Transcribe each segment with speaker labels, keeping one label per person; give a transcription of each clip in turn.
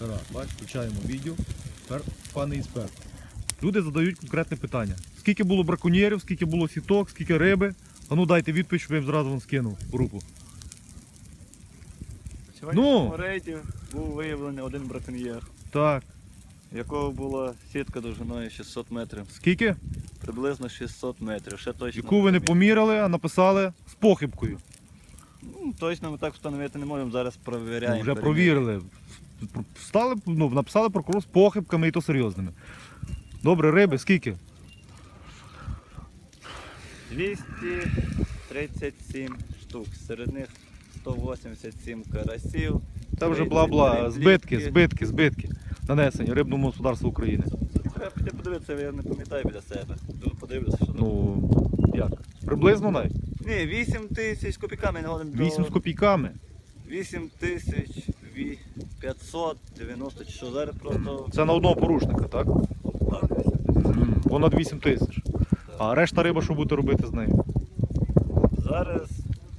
Speaker 1: Гаразд, бач, включаємо відео. Тепер, пане інспектор. Люди задають конкретне питання. Скільки було браконьєрів, скільки було сіток, скільки риби? А ну дайте відповідь, щоб я їм зразу вам скинув в групу.
Speaker 2: Сьогоднішньому рейді був виявлений один браконьєр,
Speaker 1: Так.
Speaker 2: в якого була сітка довжиною 600 метрів.
Speaker 1: Скільки?
Speaker 2: Приблизно 600 метрів. Ще точно
Speaker 1: Яку ви не
Speaker 2: помі-
Speaker 1: поміряли, а написали з похибкою.
Speaker 2: Ну, точно ми так встановити не можемо, зараз провіряємо.
Speaker 1: Ну, вже
Speaker 2: перевіряємо.
Speaker 1: провірили. Стали, ну, написали прокурор з похибками і то серйозними. Добре, риби, скільки?
Speaker 2: 237 штук, серед них 187 карасів.
Speaker 1: Це вже бла-бла. Збитки, збитки, збитки. Нанесені рибному господарству України.
Speaker 2: Треба піти подивитися, я не пам'ятаю біля себе. Подивлюся, що.
Speaker 1: Ну, як? Приблизно навіть.
Speaker 2: Ні, 8 тисяч копійками не годин
Speaker 1: 8 з копійками.
Speaker 2: 8 тисяч 590, чи що зараз просто...
Speaker 1: Це на одного порушника, так? Понад 8 тисяч. А решта риба, що будете робити з нею?
Speaker 2: Зараз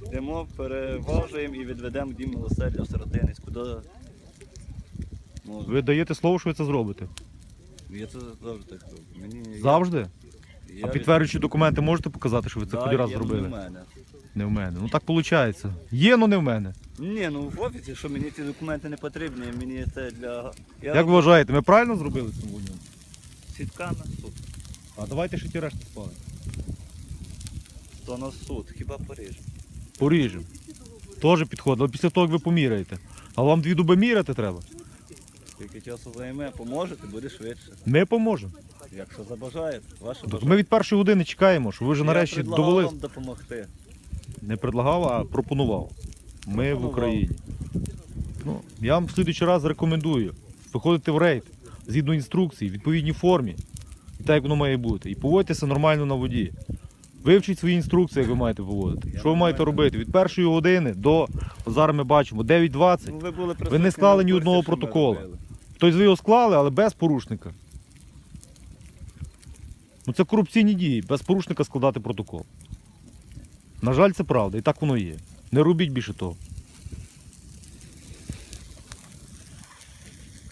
Speaker 2: йдемо, переважуємо і відведемо дім милосердя в Сиротинець, куди... Ну,
Speaker 1: Ви даєте слово, що ви це зробите?
Speaker 2: я це завжди так роблю. Мені...
Speaker 1: Завжди?
Speaker 2: Я,
Speaker 1: А підтверджуючі документи можете показати, що ви це хоч раз
Speaker 2: ну,
Speaker 1: зробили?
Speaker 2: не в мене.
Speaker 1: Не в мене. Ну так виходить. Є, але не в мене.
Speaker 2: Ні, ну в офісі, що мені ці документи не потрібні, мені це для... Я
Speaker 1: Як ви вважаєте, ми правильно зробили цю війну?
Speaker 2: Сітка на суд.
Speaker 1: А давайте ще ті решти спали.
Speaker 2: То на суд, хіба Париж.
Speaker 1: Поріжемо. Теж підходить, але після того, як ви поміряєте. А вам дві дуби міряти треба?
Speaker 2: Скільки часу займе, поможете, буде швидше.
Speaker 1: Ми поможемо.
Speaker 2: Якщо забажаєте, ваше
Speaker 1: Так
Speaker 2: бажання.
Speaker 1: ми від першої години чекаємо, що ви вже
Speaker 2: Я
Speaker 1: нарешті
Speaker 2: предлагав
Speaker 1: довели.
Speaker 2: вам допомогти.
Speaker 1: Не предлагав, а пропонував. Ми в Україні. Ну, я вам в слідуючий раз рекомендую виходити в рейд згідно інструкцій, в відповідній формі. І так, як воно має бути. І поводьтеся нормально на воді. Вивчіть свої інструкції, як ви маєте поводити.
Speaker 2: Я
Speaker 1: Що ви маєте робити? Від першої години до от зараз ми бачимо 9.20.
Speaker 2: Ну, ви, були
Speaker 1: Ви не склали ні одного протоколу. Тобто ви його склали, але без порушника. Ну це корупційні дії, без порушника складати протокол. На жаль, це правда, і так воно є. Не робіть більше того.